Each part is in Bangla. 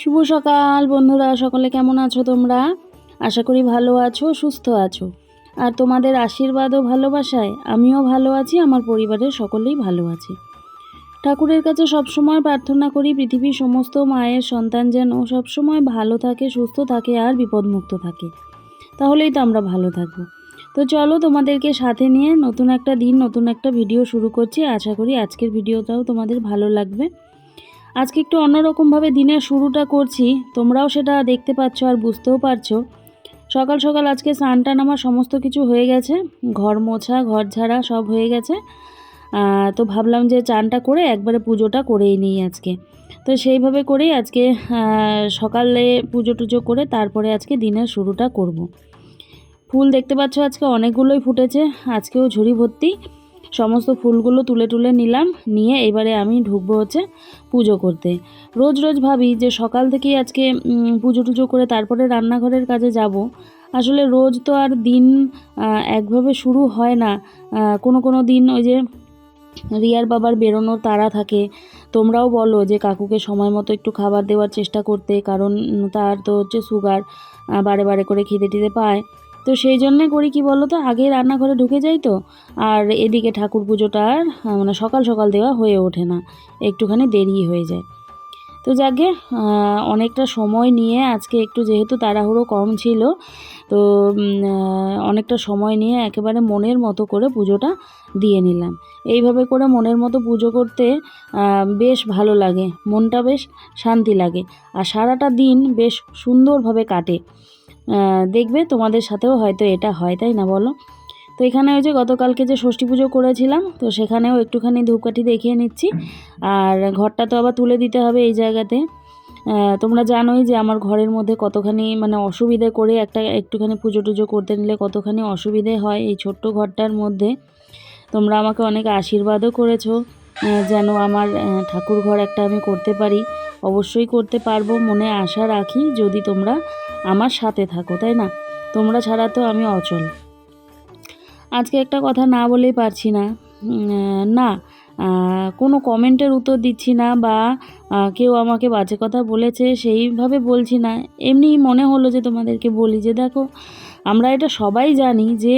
শুভ সকাল বন্ধুরা, সকলে কেমন আছো তোমরা? আশা করি ভালো আছো, সুস্থ আছো। আর তোমাদের আশীর্বাদ ও ভালোবাসায় আমিও ভালো আছি, আমার পরিবারের সকলেই ভালো আছে। ঠাকুরের কাছে সবসময় প্রার্থনা করি, পৃথিবীর সমস্ত মায়ের সন্তান যেন সবসময় ভালো থাকে, সুস্থ থাকে আর বিপদমুক্ত থাকে। তাহলেই তো আমরা ভালো থাকব। তো চলো তোমাদেরকে সাথে নিয়ে নতুন একটা দিন, নতুন একটা ভিডিও শুরু করছি। আশা করি আজকের ভিডিওটাও তোমাদের ভালো লাগবে। আজকে একটু অন্যরকমভাবে দিনের শুরুটা করছি। তোমরাও সেটা দেখতে পাচ্ছ আর বুঝতেও পারছ। সকাল সকাল আজকে স্নান আমার সমস্ত কিছু হয়ে গেছে। ঘর মোছা, ঘর ঝাড়া সব হয়ে গেছে। তো ভাবলাম যে চানটা করে একবারে পুজোটা করেই নিই আজকে। তো সেইভাবে করেই আজকে সকালে পুজো টুজো করে তারপরে আজকে দিনের শুরুটা করব। ফুল দেখতে পাচ্ছ আজকে অনেকগুলোই ফুটেছে। আজকেও ঝুড়ি ভর্তি। সমস্ত ফুলগুলো তুলে তুলে নিলাম, নিয়ে এবারে আমি ঢুকবো হচ্ছে পুজো করতে। রোজ রোজ ভাবি যে সকাল থেকেই আজকে পুজো টুজো করে তারপরে রান্নাঘরের কাজে যাব। আসলে রোজ তো আর দিন একভাবে শুরু হয় না। কোনো কোনো দিন ওই যে রিয়ার বাবার বেরোনোর তাড়া থাকে। তোমরাও বলো যে কাকুকে সময় মতো একটু খাবার দেওয়ার চেষ্টা করতে, কারণ তার তো হচ্ছে সুগার বারে বারে করে খিদে টিদে পায়। তো সেই জন্যে করি কি বলো তো আগে রান্নাঘরে ঢুকে যাই তো, আর এদিকে ঠাকুর পুজোটা আর মানে সকাল সকাল দেওয়া হয়ে ওঠে না, একটুখানি দেরি হয়ে যায়। তো যাকে অনেকটা সময় নিয়ে, আজকে একটু যেহেতু তাড়াহুড়ো কম ছিল, তো অনেকটা সময় নিয়ে একেবারে মনের মতো করে পুজোটা দিয়ে নিলাম। এইভাবে করে মনের মতো পুজো করতে বেশ ভালো লাগে, মনটা বেশ শান্তি লাগে, আর সারাটা দিন বেশ সুন্দরভাবে কাটে। দেখবে তোমাদের সাথেও হয়তো এটা হয়, তাই না বলো? তো এখানে ওই যে গতকালকে যে ষষ্ঠী পুজো করেছিলাম, তো সেখানেও একটুখানি ধূপকাঠি দেখিয়ে নিচ্ছি। আর ঘরটা তো আবার তুলে দিতে হবে এই জায়গাতে। তোমরা জানোই যে আমার ঘরের মধ্যে কতখানি মানে অসুবিধে করে একটা একটুখানি পুজো টুজো করতে নিলে কতখানি অসুবিধে হয় এই ছোট্ট ঘরটার মধ্যে। তোমরা আমাকে অনেক আশীর্বাদও করেছ যেন আমার ঠাকুর ঘর একটা আমি করতে পারি। অবশ্যই করতে পারব, মনে আশা রাখি, যদি তোমরা আমার সাথে থাকো, তাই না? তোমরা ছাড়া তো আমি অচল। আজকে একটা কথা না বলেই পারছি না। না কোনো কমেন্টের উত্তর দিচ্ছি না বা কেউ আমাকে বাজে কথা বলেছে সেইভাবে বলছি না। এমনি মনে হলো যে তোমাদেরকে বলি যে দেখো, আমরা এটা সবাই জানি যে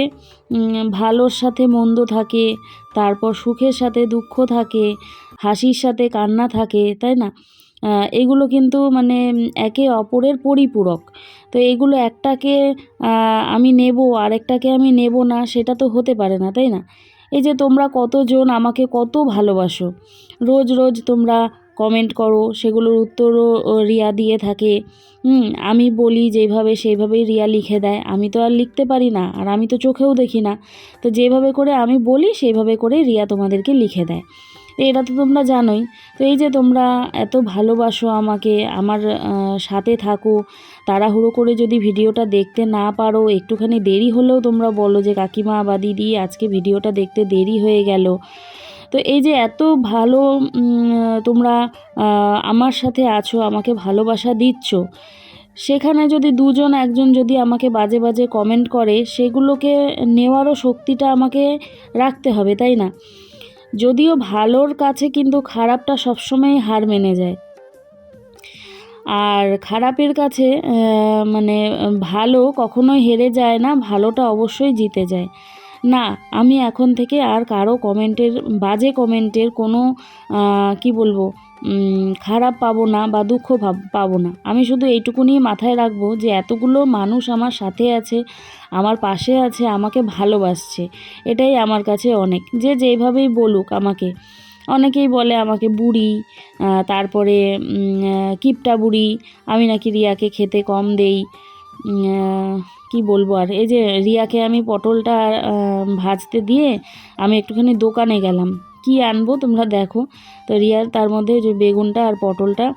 ভালোর সাথে মন্দ থাকে, তারপর সুখের সাথে দুঃখ থাকে, হাসির সাথে কান্না থাকে, তাই না? এগুলো কিন্তু মানে একে অপরের পরিপূরক। তো এগুলো একটাকে আমি নেব, আরেকটাকে আমি নেব না, সেটা তো হতে পারে না, তাই না? এই যে তোমরা কতজন আমাকে কত ভালোবাসো, রোজ রোজ তোমরা কমেন্ট করো, সেগুলোর উত্তরও রিয়া দিয়ে থাকে। হুম, আমি বলি যেভাবে সেইভাবেই রিয়া লিখে দেয়। আমি তো আর লিখতে পারি না, আর আমি তো চোখেও দেখি না। তো যেভাবে করে আমি বলি সেইভাবে করে রিয়া তোমাদেরকে লিখে দেয়। তো এটা তো তোমরা জানোই। তো এই যে তোমরা এত ভালোবাসো আমাকে, আমার সাথে থাকো, তাড়াহুড়ো করে যদি ভিডিওটা দেখতে না পারো, একটুখানি দেরি হলেও তোমরা বলো যে, কাকিমা বা দিদি, আজকে ভিডিওটা দেখতে দেরি হয়ে গেল। তো এই যে এত ভালো তোমরা আমার সাথে আছো, আমাকে ভালোবাসা দিচ্ছ, সেখানে যদি দুজন, একজন যদি আমাকে বাজে বাজে কমেন্ট করে, সেগুলোকে নেওয়ারও শক্তিটা আমাকে রাখতে হবে, তাই না? যদিও ভালোর কাছে কিন্তু খারাপটা সবসময় হার মেনে যায়। আর খারাপের কাছে মানে ভালো কখনোই হেরে যায় না, ভালোটা অবশ্যই জিতে যায়। না, আমি এখন থেকে আর কারও কমেন্টের, বাজে কমেন্টের কোনো কি বলব খারাপ পাবো না বা দুঃখ পাবো না। আমি শুধু এইটুকুনি মাথায় রাখব যে এতগুলো মানুষ আমার সাথে আছে, আমার পাশে আছে, আমাকে ভালোবাসছে। এটাই আমার কাছে অনেক। যে যেভাবেই বলুক আমাকে। অনেকেই বলে আমাকে বুড়ি তারপরে কিপটা বুড়ি, আমি নাকি রিয়াকে খেতে কম দেই। কি বলব আর? এই যে রিয়াকে আমি পটলটা ভাজতে দিয়ে আমি একটুখানি দোকানে গেলাম। কি আনব তোমরা দেখো। তো রিয়ার তার মধ্যে যে বেগুনটা আর পটলটা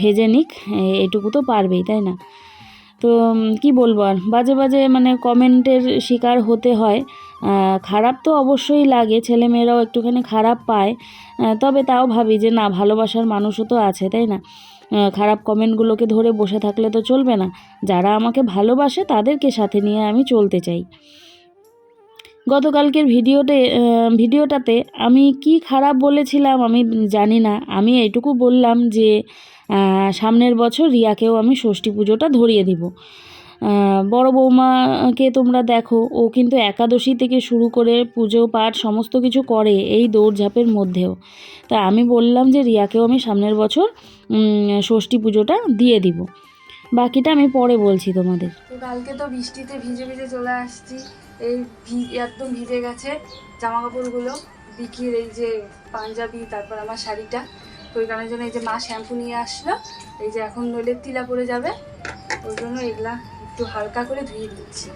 ভেজে নিক এটুকু তো পারবেই, তাই না? তো কি বলব আর? বাজে বাজে মানে কমেন্টের শিকার হতে হয়। খারাপ তো অবশ্যই লাগে, ছেলেমেয়েরাও একটুখানি খারাপ পায়। তবে তাও ভাবি যে না, ভালোবাসার মানুষও তো আছে, তাই না? খারাপ কমেন্টগুলোকে ধরে বসে থাকলে তো চলবে না। যারা আমাকে ভালোবাসে তাদেরকে সাথে নিয়ে আমি চলতে চাই। গতকালকের ভিডিওতে ভিডিওটাতে আমি কি খারাপ বলেছিলাম আমি জানি না। আমি এইটুকু বললাম যে সামনের বছর রিয়াকেও আমি ষষ্ঠী পুজোটা ধরিয়ে দিব। বড় বৌমাকে তোমরা দেখো, ও কিন্তু একাদশী থেকে শুরু করে পুজো পাঠ সমস্ত কিছু করে এই দৌড়ঝাঁপের মধ্যেও। তা আমি বললাম যে, রিয়াকেও আমি সামনের বছর ষষ্ঠী পুজোটা দিয়ে দিব। বাকিটা আমি পরে বলছি তোমাদের। কালকে তো বৃষ্টিতে ভিজে ভিজে চলে আসছি। এই একদম ভিজে গেছে জামা কাপড়গুলো বিকির এই যে পাঞ্জাবি, তারপর আমার শাড়িটা। তো ওই কারণের জন্য এই যে মা শ্যাম্পু নিয়ে আসলো। এই যে এখন নইলে তিলা পড়ে যাবে। ওই জন্য এগুলা একটু হালকা করে ধুয়ে দিচ্ছি।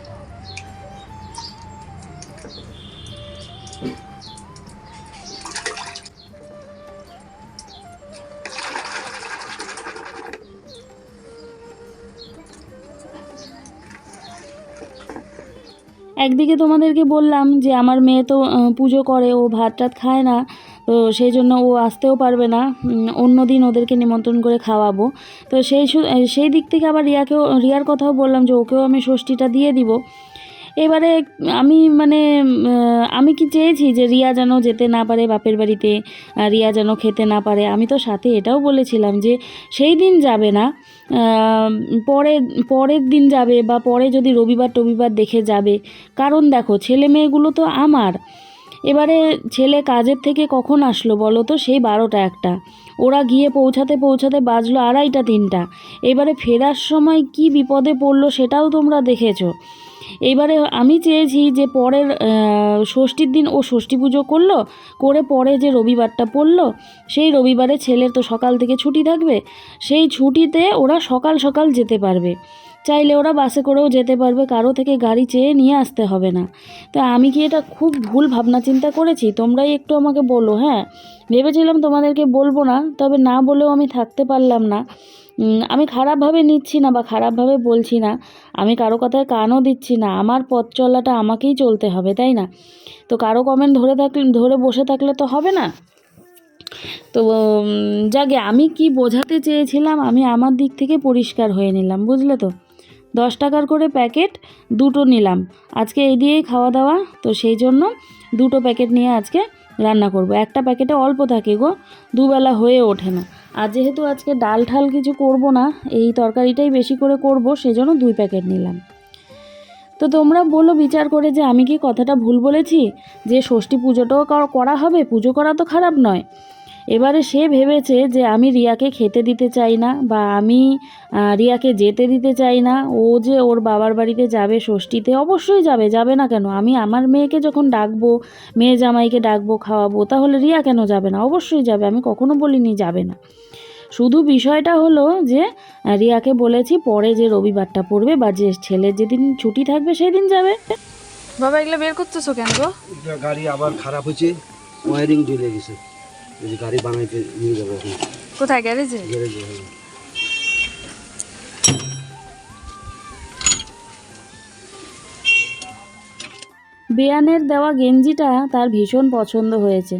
একদিকে তোমাদেরকে বললাম যে আমার মেয়ে তো পুজো করে, ও ভাত টাত খায় না, তো সেই জন্য ও আসতেও পারবে না। অন্যদিন অন্য দিন ওদেরকে নিমন্ত্রণ করে খাওয়াবো। তো সেই সেই দিক থেকে আবার রিয়াকেও, রিয়ার কথাও বললাম যে ওকেও আমি ষষ্ঠীটা দিয়ে দিব। এবারে আমি মানে আমি কি চেয়েছি যে রিয়া যেন যেতে না পারে বাপের বাড়িতে রিয়া যেন খেতে না পারে? আমি তো সাথে এটাও বলেছিলাম যে সেই দিন যাবে না। পরে, পরের দিন যাবে বা পরে যদি রবিবার, টবিবার দেখে যাবে। কারণ দেখো, ছেলে মেয়েগুলো তো আমার। এবারে ছেলে কাজের থেকে কখন আসলো বলো তো? সেই বারোটা একটা। ওরা গিয়ে পৌঁছাতে পৌঁছাতে বাজলো আড়াইটা, তিনটা। এবারে ফেরার সময় কি বিপদে পড়ল সেটাও তোমরা দেখেছ। এবারে আমি চেয়েছি যে পরের ষষ্ঠীর দিন ও ষষ্ঠী পুজো করল, করে পরে যে রবিবারটা পড়ল, সেই রবিবারে ছেলের তো সকাল থেকে ছুটি থাকবে, সেই ছুটিতে ওরা সকাল সকাল যেতে পারবে। চাইলে ওরা বাসে করেও যেতে পারবে, কারও থেকে গাড়ি চেয়ে নিয়ে আসতে হবে না। তা আমি কি এটা খুব ভুল ভাবনা চিন্তা করেছি? তোমরাই একটু আমাকে বলো হ্যাঁ? ভেবেছিলাম তোমাদেরকে বলব না, তবে না বলেও আমি থাকতে পারলাম না। আমি খারাপভাবে নিচ্ছি না বা খারাপভাবে বলছি না। আমি কারও কথায় কানও দিচ্ছি না। আমার পথ চলাটা আমাকেই চলতে হবে, তাই না? তো কারও কমেন্ট ধরে থাকলে ধরে বসে থাকলে তো হবে না। তো যাকে আমি কি বোঝাতে চেয়েছিলাম, আমি আমার দিক থেকে পরিষ্কার হয়ে নিলাম, বুঝলে তো? দশ টাকার করে প্যাকেট দুটো নিলাম। আজকে এই দিয়েই খাওয়া দাওয়া, তো সেই জন্য দুটো প্যাকেট নিয়ে আজকে রান্না করব। একটা প্যাকেটে অল্প থাকে গো, দুবেলা হয়ে ওঠে না। আর যেহেতু আজকে ডাল ঠাল কিছু করব না, এই তরকারিটাই বেশি করে করব, সেজন্য দুই প্যাকেট নিলাম। তো তোমরা বলো, বিচার করে যে আমি কি কথাটা ভুল বলেছি? যে ষষ্ঠী পুজোটাও কর- করা হবে, পুজো করা তো খারাপ নয়। এবারে সে ভেবেছে যে আমি রিয়াকে খেতে দিতে চাই না বা আমি রিয়াকে যেতে দিতে চাই না। ও যে ওর বাবার বাড়িতে যাবে ষষ্ঠীতে অবশ্যই যাবে যাবে না কেন? আমি আমার মেয়েকে যখন ডাকবো মেয়ে জামাইকে ডাকবো খাওয়াবো তাহলে রিয়া কেন যাবে না? অবশ্যই যাবে আমি কখনো বলিনি যাবে না। শুধু বিষয়টা হলো যে রিয়াকে বলেছি পরে যে রবিবারটা পড়বে বা যে ছেলের যেদিন ছুটি থাকবে সেই দিন যাবে। বাবা এগুলো বের করতেছো কেন গো? গাড়ি আবার খারাপ হয়েছে ওয়ারিং জ্বলে গেছে। এই গাড়ি বানাইতে নিয়ে যাব এখন। কোথায় গ্যারেজে? গ্যারেজে হ্যাঁ। বেয়ানের দেওয়া গেঞ্জিটা তার ভীষণ পছন্দ হয়েছে।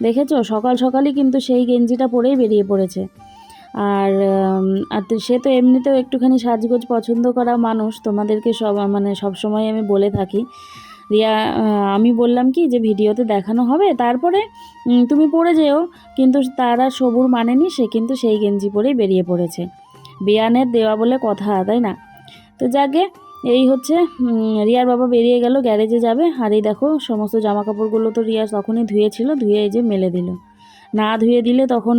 দেখেছ? সকাল সকালই কিন্তু সেই গেঞ্জিটা পরেই বেরিয়ে পড়েছে। আর আর সে তো এমনিতেও একটুখানি সাজগোজ পছন্দ করা মানুষ। তোমাদেরকে সব মানে সব সময় আমি বলে থাকি। রিয়া আমি বললাম কি যে ভিডিওতে দেখানো হবে, তারপরে তুমি পরে যেও, কিন্তু তারা সবুর মানেনি সে কিন্তু সেই গেঞ্জি পরেই বেরিয়ে পড়েছে। বেয়ানের দেওয়া বলে কথা, তাই না? তো যাকে, এই হচ্ছে রিয়ার বাবা বেরিয়ে গেল, গ্যারেজে যাবে, আর এই দেখো, সমস্ত জামা কাপড়গুলো তো রিয়া তখনই ধুয়েছিল, ধুয়ে এই যে মেলে দিল। না ধুয়ে দিলে তখন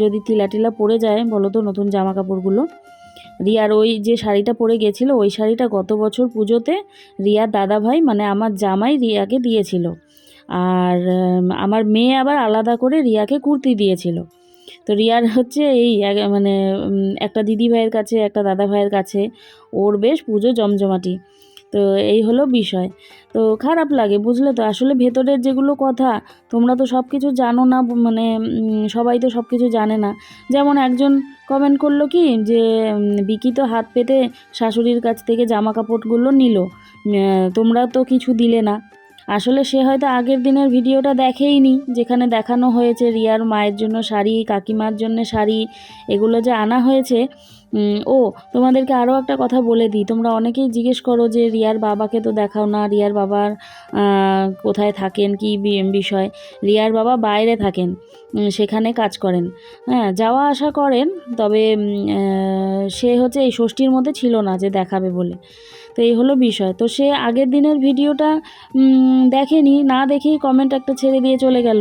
যদি তিলা টিলা পড়ে যায়, বলো তো নতুন জামা কাপড়গুলো রিয়ার ওই যে শাড়িটা পরে গেছিল, ওই শাড়িটা গত বছর পুজোতে রিয়ার দাদাভাই মানে আমার জামাই রিয়াকে দিয়েছিল। আর আমার মেয়ে আবার আলাদা করে রিয়াকে কুর্তি দিয়েছিল। তো রিয়ার হচ্ছে এই মানে একটা দিদি ভাইয়ের কাছে, একটা দাদা ভাইয়ের কাছে, ওর বেশ পুজো জমজমাটি। তো এই হলো বিষয়। তো খারাপ লাগে, বুঝলে তো? আসলে ভেতরের যেগুলো কথা, তোমরা তো সব কিছু জানো না মানে সবাই তো সব কিছু জানে না। যেমন একজন কমেন্ট করল কি, যে বিকি তো হাত পেতে শাশুড়ির কাছ থেকে জামা কাপড়গুলো নিল তোমরা তো কিছু দিলে না। আসলে সে হয়তো আগের দিনের ভিডিওটা দেখেইনি, যেখানে দেখানো হয়েছে রিয়ার মায়ের জন্য শাড়ি, কাকিমার জন্য শাড়ি, এগুলো যে আনা হয়েছে। ও, তোমাদেরকে আরও একটা কথা বলে দিই। তোমরা অনেকেই জিজ্ঞেস করো যে, রিয়ার বাবাকে তো দেখাও না, রিয়ার বাবার কোথায় থাকেন, কি বিষয়? রিয়ার বাবা বাইরে থাকেন সেখানে কাজ করেন। হ্যাঁ যাওয়া আসা করেন, তবে সে হচ্ছে এই ষষ্ঠীর মধ্যে ছিল না যে দেখাবে বলে। তো এই হলো বিষয়। তো সে আগের দিনের ভিডিওটা দেখেনি, না দেখেই কমেন্ট একটা ছেড়ে দিয়ে চলে গেল।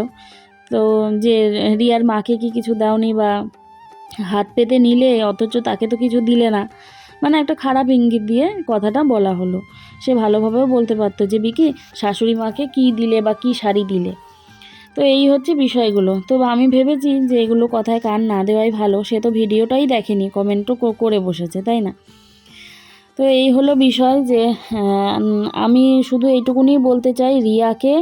তো যে, রিয়ার মাকে কি কিছু দাওনি বা হাত পেতে নিলে অথচ তাকে তো কিছু দিলে না। মানে একটা খারাপ ইঙ্গিত দিয়ে কথাটা বলা হলো। সে ভালোভাবেও বলতে পারতো যে, বিকি, শাশুড়ি মাকে কী দিলে বা কী শাড়ি দিলে? তো এই হচ্ছে বিষয়গুলো। তো আমি ভেবেছি যে, এগুলো কথায় কান না দেওয়াই ভালো। সে তো ভিডিওটাই দেখেনি, কমেন্টও করে বসেছে, তাই না? তো এই হলো বিষয় যে আমি শুধু এইটুকুনি বলতে চাই, রিয়াকে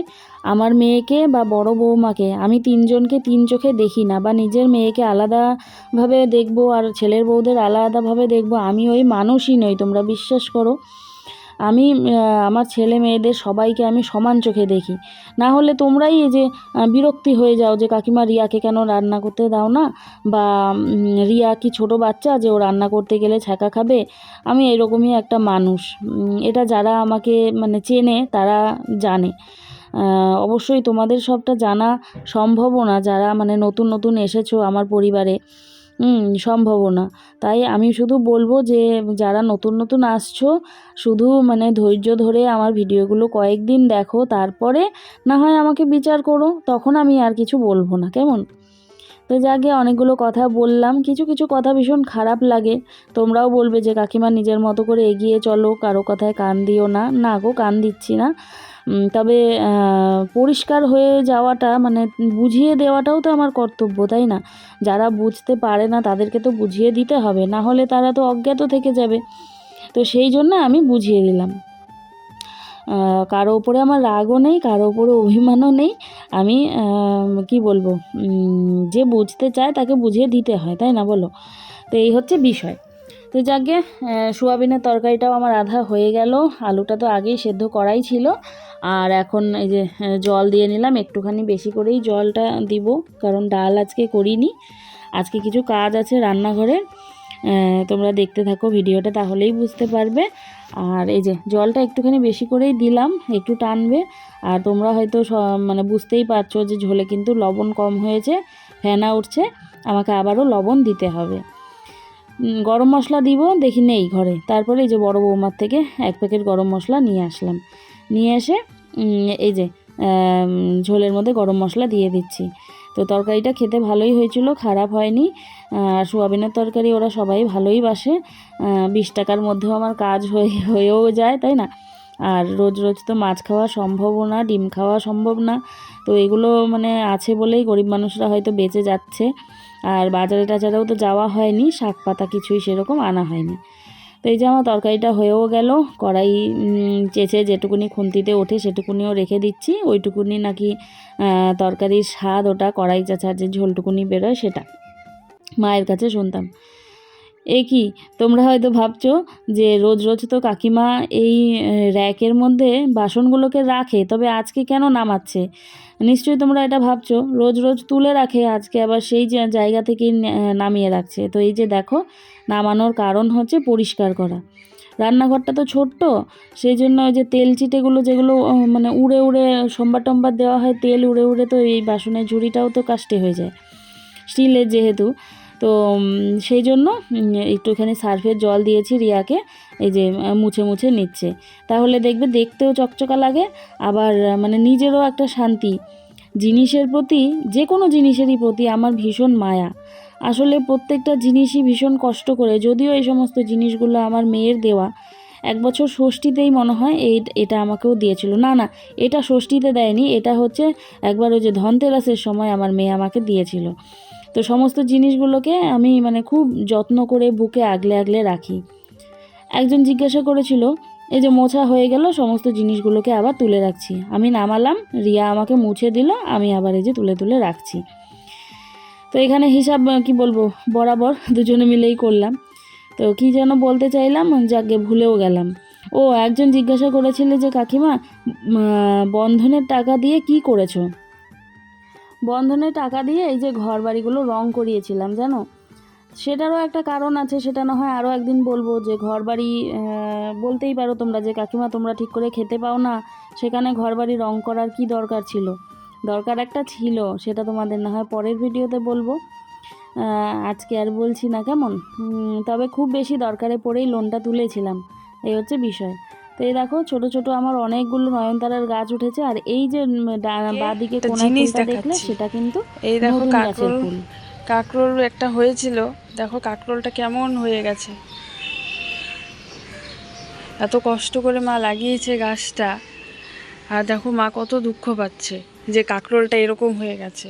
আমার মেয়েকে বা বড় বৌমাকে আমি তিনজনকে তিন চোখে দেখি না বা নিজের মেয়েকে আলাদাভাবে দেখব আর ছেলের বউদের আলাদাভাবে দেখব, আমি ওই মানুষই নই, তোমরা বিশ্বাস করো। আমি আমার ছেলে মেয়েদের সবাইকে আমি সমান চোখে দেখি। না হলে তোমরাই এই যে বিরক্তি হয়ে যাও যে, কাকিমা রিয়াকে কেন রান্না করতে দাও না? বা রিয়া কি ছোট বাচ্চা যে ও রান্না করতে গেলে ছ্যাঁকা খাবে? আমি এরকমই একটা মানুষ। এটা যারা আমাকে মানে চেনে, তারা জানে। অবশ্যই তোমাদের সবটা জানা সম্ভবও না, যারা মানে নতুন নতুন এসেছ আমার পরিবারে। সম্ভবও না। তাই আমি শুধু বলব যে, যারা নতুন নতুন আসছো, শুধু মানে ধৈর্য ধরে আমার ভিডিওগুলো কয়েকদিন দেখো, তারপরে না হয় আমাকে বিচার করো, তখন আমি আর কিছু বলব না, কেমন? তো যাকে অনেকগুলো কথা বললাম, কিছু কিছু কথা ভীষণ খারাপ লাগে। তোমরাও বলবে যে, কাকিমা নিজের মতো করে এগিয়ে চলো, কারও কথায় কান দিও না। না গো, কান দিচ্ছি না। তবে পরিষ্কার হয়ে যাওয়াটা মানে বুঝিয়ে দেওয়াটাও তো আমার কর্তব্য, তাই না? যারা বুঝতে পারে না, তাদেরকে তো বুঝিয়ে দিতে হবে, না হলে তারা তো অজ্ঞাত থেকে যাবে। তো সেই জন্য আমি বুঝিয়ে দিলাম। কারও ওপরে আমার রাগও নেই, কারও ওপরে অভিমানও নেই। আমি কি বলব? যে বুঝতে চায়, তাকে বুঝিয়ে দিতে হয়, তাই না বলো? তো এই হচ্ছে বিষয়। তো যাকে সোয়াবিনের তরকারিটাও আমার আধা হয়ে গেল। আলুটা তো আগেই সেদ্ধ করাই ছিল। আর এখন এই যে জল দিয়ে নিলাম, একটুখানি বেশি করেই জলটা দিব, কারণ ডাল আজকে করিনি। আজকে কিছু কাজ আছে রান্নাঘরে তোমরা দেখতে থাকো ভিডিওটা, তাহলেই বুঝতে পারবে। আর এই যে, জলটা একটুখানি বেশি করেই দিলাম, একটু টানবে। আর তোমরা হয়তো মানে বুঝতেই পারছ যে ঝোলে কিন্তু লবণ কম হয়েছে, ফেনা উঠছে, আমাকে আবারও লবণ দিতে হবে। গরম মশলা দিব, দেখি নেই ঘরে। তারপরে এই যে বড় বৌমার থেকে এক প্যাকেট গরম মশলা নিয়ে আসলাম। নিয়ে এসে এই যে ঝোলের মধ্যে গরম মশলা দিয়ে দিচ্ছি। তো তরকারিটা খেতে ভালোই হয়েছিল, খারাপ হয়নি। আর সোয়াবিনের তরকারি ওরা সবাই ভালোই বাসে। বিশ টাকার মধ্যেও আমার কাজ হয়ে, হয়েও যায়, তাই না? আর রোজ রোজ তো মাছ খাওয়া সম্ভবও না, ডিম খাওয়া সম্ভব না। তো এগুলো মানে আছে বলেই গরিব মানুষরা হয়তো বেঁচে যাচ্ছে। আর বাজারে টাজারেও তো যাওয়া হয়নি, শাক পাতা কিছুই সেরকম আনা হয়নি। তো এই যে আমার তরকারিটা হয়েও গেল, কড়াই চেঁচে যেটুকুনি খুন্তিতে ওঠে সেটুকুনিও রেখে দিচ্ছি। ওইটুকুনি নাকি তরকারির স্বাদ, ওটা কড়াই চাচার যে ঝোলটুকুনি বেরোয় সেটা। মায়ের কাছে শুনতাম। এ কি, তোমরা হয়তো ভাবছ যে রোজ রোজ তো কাকিমা এই র্যাকের মধ্যে বাসনগুলোকে রাখে, তবে আজকে কেন নামাচ্ছে? নিশ্চয়ই তোমরা এটা ভাবছ, রোজ রোজ তুলে রাখে, আজকে আবার সেই জায়গা থেকেই নামিয়ে রাখছে। তো এই যে দেখো, নামানোর কারণ হচ্ছে পরিষ্কার করা। রান্নাঘরটা তো ছোট্ট, সেই জন্য ওই যে তেল চিটেগুলো যেগুলো মানে উড়ে উড়ে সোমবার টম্বার দেওয়া হয়, তেল উড়ে উড়ে তো এই বাসনের ঝুড়িটাও তো কাস্টে হয়ে যায়। স্টিলের যেহেতু তো সেই জন্য একটুখানি সার্ফের জল দিয়েছি রিয়াকে, এই যে মুছে মুছে নিচ্ছে। তাহলে দেখবে দেখতেও চকচকা লাগে, আবার মানে নিজেরও একটা শান্তি। জিনিসের প্রতি, যে কোনো জিনিসেরই প্রতি আমার ভীষণ মায়া। আসলে প্রত্যেকটা জিনিসই ভীষণ কষ্ট করে, যদিও এই সমস্ত জিনিসগুলো আমার মেয়ের দেওয়া। এক বছর ষষ্ঠীতেই মনে হয় এই, এটা আমাকেও দিয়েছিল। না না, এটা ষষ্ঠীতে দেয়নি, এটা হচ্ছে একবার ওই যে ধনতেরাসের সময় আমার মেয়ে আমাকে দিয়েছিল। তো সমস্ত জিনিসগুলোকে আমি মানে খুব যত্ন করে বুকে আগলে আগলে রাখি। একজন জিজ্ঞাসা করেছিল, এই যে মোছা হয়ে গেল, সমস্ত জিনিসগুলোকে আবার তুলে রাখছি। আমি নামালাম, রিয়া আমাকে মুছে দিল, আমি আবার এই যে তুলে তুলে রাখছি। তো এখানে হিসাব, কি বলব, বরাবর দুজনে মিলেই করলাম। তো কি যেন বলতে চাইলাম, যাকে ভুলেও গেলাম। ও একজন জিজ্ঞাসা করেছিল যে, কাকিমা বন্ধনের টাকা দিয়ে কি করেছ? বন্ধনের টাকা দিয়ে এই যে ঘর বাড়িগুলো রং করিয়েছিলাম, জানো? সেটারও একটা কারণ আছে, সেটা না হয় আরও একদিন বলব যে ঘর বাড়ি বলতেই পারো তোমরা যে কাকিমা তোমরা ঠিক করে খেতে পাও না, সেখানে ঘর বাড়ি রং করার কি দরকার ছিল? দরকার একটা ছিল, সেটা তোমাদের না হয় পরের ভিডিওতে বলব। আজকে আর বলছি না, কেমন? তবে খুব বেশি দরকারে পড়েই লোনটা তুলেছিলাম, এই হচ্ছে বিষয়। তো এই দেখো ছোট ছোট আমার অনেকগুলো নয়নতারার গাছ উঠেছে আর এই যে বাদিকে ফুলটা দেখলে সেটা কিন্তু এই দেখো কাকরোল কাকরোল একটা হয়েছিল দেখো কাকরোলটা কেমন হয়ে গেছে। এত কষ্ট করে মা লাগিয়েছে গাছটা আর দেখো মা কত দুঃখ পাচ্ছে যে কাকরোলটা এরকম হয়ে গেছে।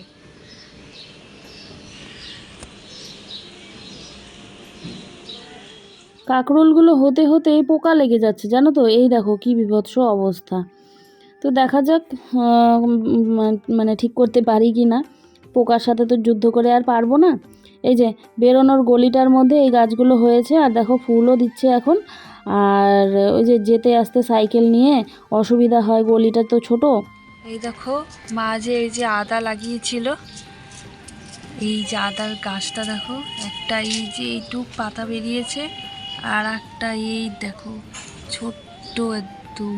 কাকরোলগুলো হতে হতেই পোকা লেগে যাচ্ছে, জানো তো? এই দেখো কি বিভৎস অবস্থা। তো দেখা যাক মানে ঠিক করতে পারি কি না। পোকার সাথে তো যুদ্ধ করে আর পারব না। এই যে, বেরোনোর গলিটার মধ্যে এই গাছগুলো হয়েছে, আর দেখো ফুলও দিচ্ছে এখন। আর ওই যে যেতে আসতে সাইকেল নিয়ে অসুবিধা হয়, গলিটা তো ছোট। এই দেখো, মা যে এই যে আদা লাগিয়েছিল, এই যে আদার গাছটা দেখো, একটা এই যে এইটুক পাতা বেরিয়েছে। আর একটা এই দেখো, ছোট্ট একদম।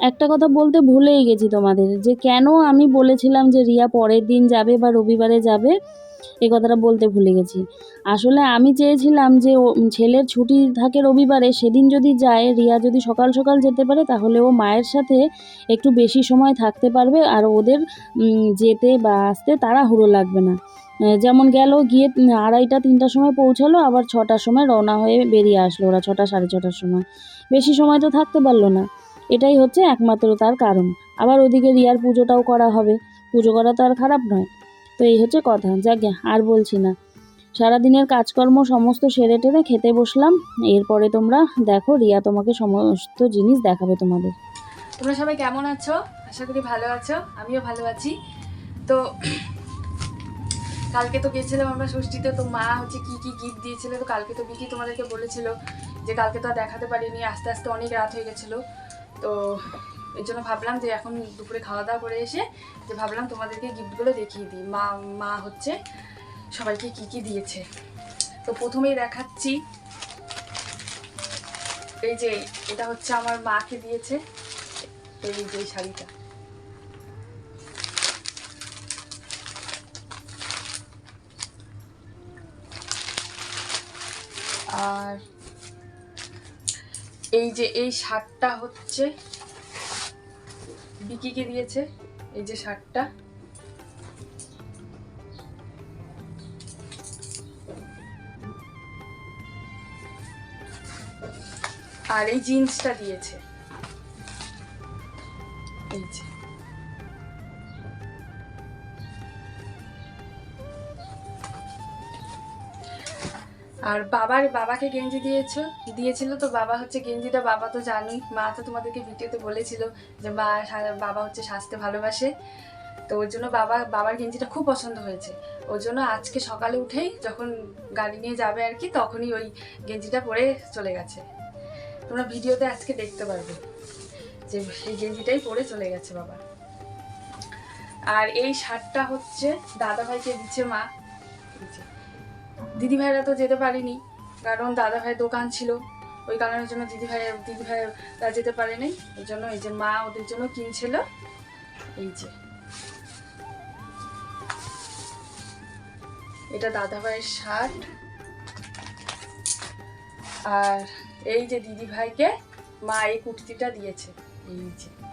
একটা কথা বলতে ভুলেই গেছি তোমাদের, যে কেন আমি বলেছিলাম যে রিয়া পরের দিন যাবে বা রবিবারে যাবে? এই কথাটা বলতে ভুলে গেছি। আসলে আমি চেয়েছিলাম যে ও ছেলের ছুটি থাকে রবিবারে, সেদিন যদি যায়, রিয়া যদি সকাল সকাল যেতে পারে, তাহলে ও মায়ের সাথে একটু বেশি সময় থাকতে পারবে আর ওদের যেতে বা আসতে তাড়াহুড়ো লাগবে না। যেমন গেল, গিয়ে আড়াইটা, তিনটার সময় পৌঁছালো, আবার ছটার সময় রওনা হয়ে বেরিয়ে আসলো ওরা, ছটা, সাড়ে ছটার সময়। বেশি সময় তো থাকতে পারল না। এটাই হচ্ছে একমাত্র তার কারণ। আবার ওদিকে রিয়ার পুজোটাও করা হবে। পুজো করা তো আর খারাপ নয়। তো এই হচ্ছে কথা, যাকে আর বলছি না। সারাদিনের কাজকর্ম সমস্ত সেরে টেরে খেতে বসলাম, এরপরে তোমরা দেখো, রিয়া তোমাকে সমস্ত জিনিস দেখাবে তোমাদের। তোমরা সবাই কেমন আছো? আশা করি ভালো আছো, আমিও ভালো আছি। তো কালকে তো গেছিলাম আমরা ষষ্ঠীতে, তো মা হচ্ছে কি কি গিফট দিয়েছিল, তো কালকে তো বিকি তোমাদেরকে বলেছিল যে কালকে তো আর দেখাতে পারিনি, আস্তে আস্তে অনেক রাত হয়ে গেছিল। তো এর জন্য ভাবলাম যে এখন দুপুরে খাওয়া দাওয়া করে এসে যে ভাবলাম তোমাদেরকে গিফটগুলো দেখিয়ে দিই। মা মা হচ্ছে সবাইকে কি কি দিয়েছে। তো প্রথমেই দেখাচ্ছি। এই যে, এটা হচ্ছে আমার মাকে দিয়েছে এই যে শাড়িটা। আর এই যে, এই শার্টটা হচ্ছে বিকিকে দিয়েছে? এই যে শার্টটা আর এই জিন্সটা দিয়েছে। এই যে। আর বাবার, বাবাকে গেঞ্জি দিয়েছ, দিয়েছিল তো বাবা হচ্ছে গেঞ্জিটা, বাবা তো জানোই মা তো তোমাদেরকে ভিডিওতে বলেছিল যে মা বাবা হচ্ছে সাজতে ভালোবাসে। তো ওর জন্য বাবা, বাবার গেঞ্জিটা খুব পছন্দ হয়েছে। ওর জন্য আজকে সকালে উঠেই যখন গাড়ি নিয়ে যাবে আর কি, তখনই ওই গেঞ্জিটা পরে চলে গেছে। তোমরা ভিডিওতে আজকে দেখতে পারবে যে এই গেঞ্জিটাই পরে চলে গেছে বাবা। আর এই শার্টটা হচ্ছে দাদা ভাইকে দিচ্ছে মা। এই যে। দিদি ভাইরা তো যেতে পারেনি, কারণ দাদা ভাইয়ের দোকান ছিল। ওই কারণের জন্য দিদি ভাই দিদি ভাইরা যেতে পারেনি। ওই জন্য এই যে মা ওদের জন্য কিনছিল। এই যে। এটা দাদা ভাইয়ের শার্ট। আর এই যে দিদি ভাইকে মা এই কুর্তিটা দিয়েছে। এই যে।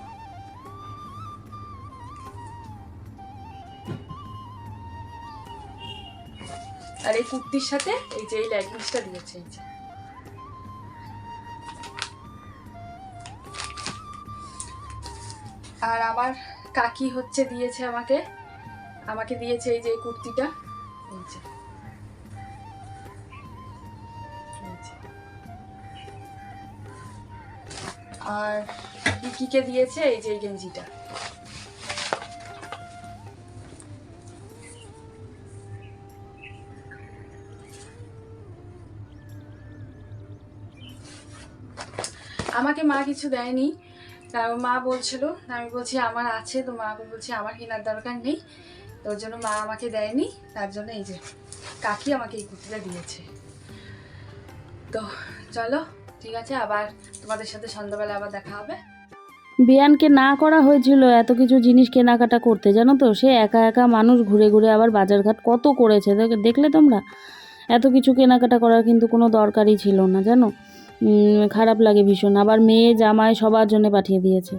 আর এই কুর্তির সাথে এই যে এই লেগিংসটা দিয়েছে, এই যে। আর আমার কাকি হচ্ছে দিয়েছে আমাকে আমাকে দিয়েছে এই যে এই কুর্তিটা, এই যে। এই যে। আর দিয়েছে এই যে এই গেঞ্জিটা। আমাকে মা কিছু দেয়নি। তারপর মা বলছিল, আমি বলছি, আমার আছে। তো মা বলছি, আমার কেনার দরকার নেই। তো ওর জন্য মা আমাকে দেয়নি। তার জন্য এই যে কাকি আমাকে এই কুর্তিটা দিয়েছে। তো চলো, ঠিক আছে, আবার তোমাদের সাথে সন্ধ্যাবেলা আবার দেখা হবে। বিয়ানকে না করা হয়েছিল এত কিছু জিনিস কেনাকাটা করতে, জানো তো? সে একা একা মানুষ ঘুরে ঘুরে আবার বাজারঘাট কত করেছে। দেখ- দেখলে তোমরা? এত কিছু কেনাকাটা করার কিন্তু কোনো দরকারই ছিল না, জানো? খারাপ লাগে ভীষণ। আবার মেয়ে জামাই সবার জন্য পাঠিয়ে দিয়েছে।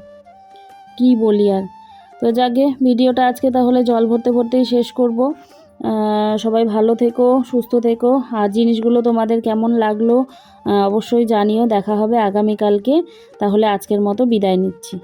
কি বলি আর? তো যাকে, ভিডিওটা আজকে তাহলে জল ভরতে ভরতেই শেষ করব। সবাই ভালো থেকো, সুস্থ থেকো। আর জিনিসগুলো তোমাদের কেমন লাগল অবশ্যই জানিও। দেখা হবে আগামীকালকে। তাহলে আজকের মতো বিদায় নিচ্ছি।